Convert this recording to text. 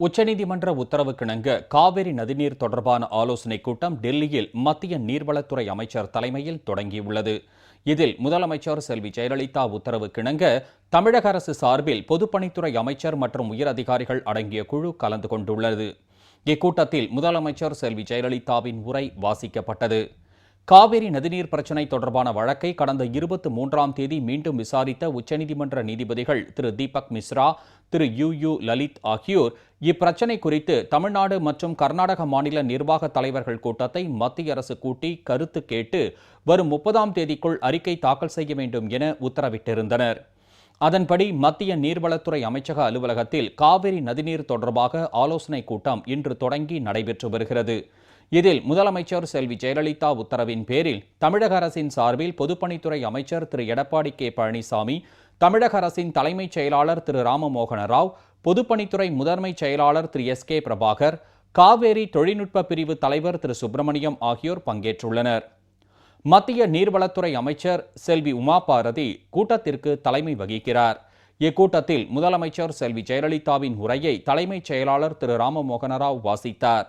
உச்சநீதிமன்ற உத்தரவுக்கிணங்க காவிரி நதிநீர் தொடர்பான ஆலோசனைக் கூட்டம் டெல்லியில் மத்திய நீர்வளத்துறை அமைச்சர் தலைமையில் தொடங்கியுள்ளது. இதில் முதலமைச்சர் செல்வி ஜெயலலிதா உத்தரவுக்கிணங்க தமிழக அரசு சார்பில் பொதுப்பணித்துறை அமைச்சர் மற்றும் உயர் அதிகாரிகள் அடங்கிய குழு கலந்து கொண்டுள்ளது. இக்கூட்டத்தில் முதலமைச்சர் செல்வி ஜெயலலிதாவின் உரை வாசிக்கப்பட்டது. காவிரி நதிநீர் பிரச்சினை தொடர்பான வழக்கை கடந்த இருபத்தி மூன்றாம் தேதி மீண்டும் விசாரித்த உச்சநீதிமன்ற நீதிபதிகள் திரு தீபக் மிஸ்ரா திரு யு யு லலித் ஆகியோர். இப்பிரச்சினை குறித்து தமிழ்நாடு மற்றும் கர்நாடக மாநில நிர்வாக தலைவர்கள் கூட்டத்தை மத்திய அரசு கூட்டி கருத்து கேட்டு வரும் முப்பதாம் தேதிக்குள் அறிக்கை தாக்கல் செய்ய வேண்டும் என உத்தரவிட்டிருந்தனர். அதன்படி மத்திய நீர்வளத்துறை அமைச்சக அலுவலகத்தில் காவிரி நதிநீர் தொடர்பாக ஆலோசனைக் கூட்டம் இன்று தொடங்கி நடைபெற்று வருகிறது. இதில் முதலமைச்சர் செல்வி ஜெயலலிதா உத்தரவின் பேரில் தமிழக அரசின் சார்பில் பொதுப்பணித்துறை அமைச்சர் திரு. எடப்பாடி கே. பழனிசாமி தமிழக அரசின் தலைமைச் செயலாளர் திரு. ராமமோகன ராவ் பொதுப்பணித்துறை முதன்மை செயலாளர் திரு. எஸ். கே. பிரபாகர் காவேரி தொழில்நுட்ப பிரிவு தலைவர் திரு. சுப்பிரமணியம் ஆகியோர் பங்கேற்றுள்ளனர். மத்திய நீர்வளத்துறை அமைச்சர் செல்வி உமா பாரதி கூட்டத்திற்கு தலைமை வகிக்கிறார். இக்கூட்டத்தில் முதலமைச்சர் செல்வி ஜெயலலிதாவின் உரையை தலைமைச் செயலாளர் திரு ராமமோகன ராவ் வாசித்தார்.